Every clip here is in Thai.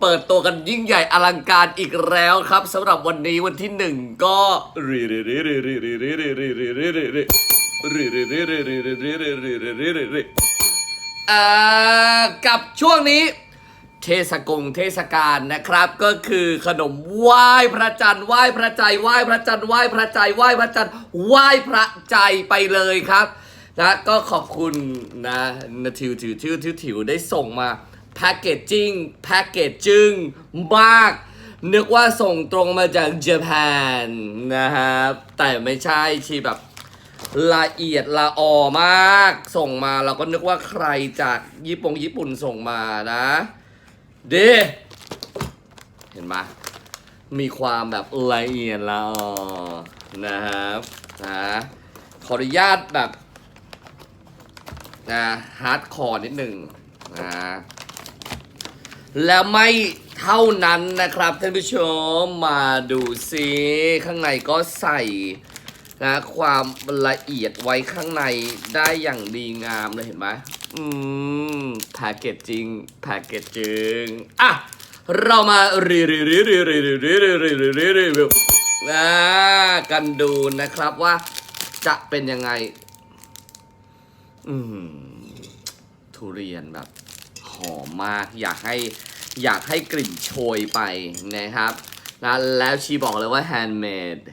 เปิดตัวกันยิ่งใหญ่อลังการอีกแล้วครับสำหรับวันนี้วันที่หนึ่งก็กับช่วงนี้เทศกงเทศกาลนะครับ ก็คือขนมไหว้พระจันทร์ไหว้พระใจไหว้พระจันทร์ไหว้พระใจไหว้พระจันทร์ไหว้พระใจไปเลยครับนะก็ขอบคุณนะทิวทิวทิวทิวทิวได้ส่งมา แพ็กเกจจิ้งแพ็กเกจจึงมาก นึกว่าส่งตรงมาจากญี่ปุ่นนะครับ แต่ไม่ใช่ชีแบบละเอียดละออมาก ส่งมาเราก็นึกว่าใครจากญี่ปุ่งญี่ปุ่นส่งมานะเดเห็นไหมมีความแบบละเอียดละออนะครับนะขออนุญาตแบบนะฮาร์ดคอร์นิดหนึ่งนะ แล้วไม่เท่านั้นนะครับท่านผู้ชมมาดูซิข้างในก็ใส่นะความละเอียดไว้ข้างในได้อย่างดีงามเลยเห็นไหมอืมแพ็กเกจจริงแพ็กเกจจริงอะเรามารีรีรีรีรีรีรีรีรีรีรีรีวิวนะกันดูนะครับว่าจะเป็นยังไง อืมทุเรียนแบบห อมมาก อยากให้อยากให้กลิ่นโชยไปนะครับนะแล้วชีบอกเลยว่า handmade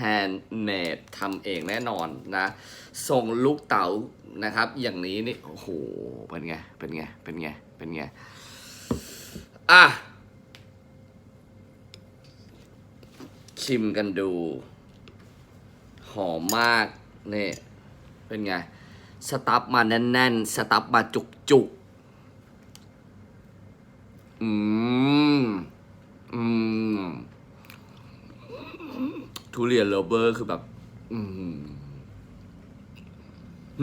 handmade ทำเองแน่นอนนะส่งลูกเต๋านะครับ อย่างนี้นี่โอ้โหเป็นไงเป็นไงเป็นไงเป็นไงอะชิมกันดู หอมมากนี่เป็นไง สตัฟมาแน่นๆ สตัฟมาจุกๆ อืม อืม ทุเรียนเลเวอร์คือแบบ อืม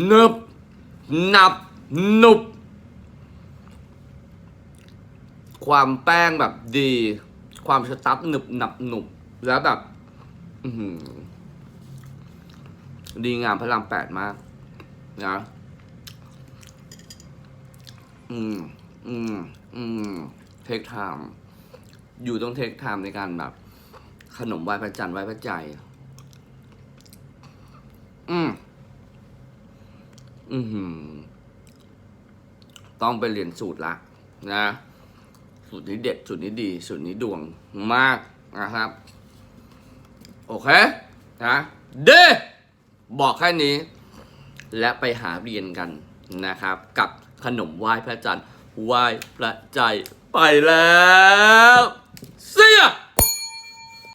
หนึบหนับหนุบ ความแป้งแบบดี ความสตัฟหนึบหนับหนุบ แล้วแบบ อืดีงามพระรามแปดมาก นะ อืม อืม อืม ทคไทม์อยู่ต้องเทคไทม์ในการแบบ ขนมไหว้พระจันทร์ไหว้พระใจอืมอือหือต้องไปเรียนสูตรละนะสูตรนี้เด็ดสูตรนี้ดีสูตรนี้ดวงมากนะครับ โอเคนะเดบอกแค่นี้ และไปหาเรียนกันนะครับ กับขนมไหว้พระจันทร์ไหว้พระใจ ไปแล้วเสีย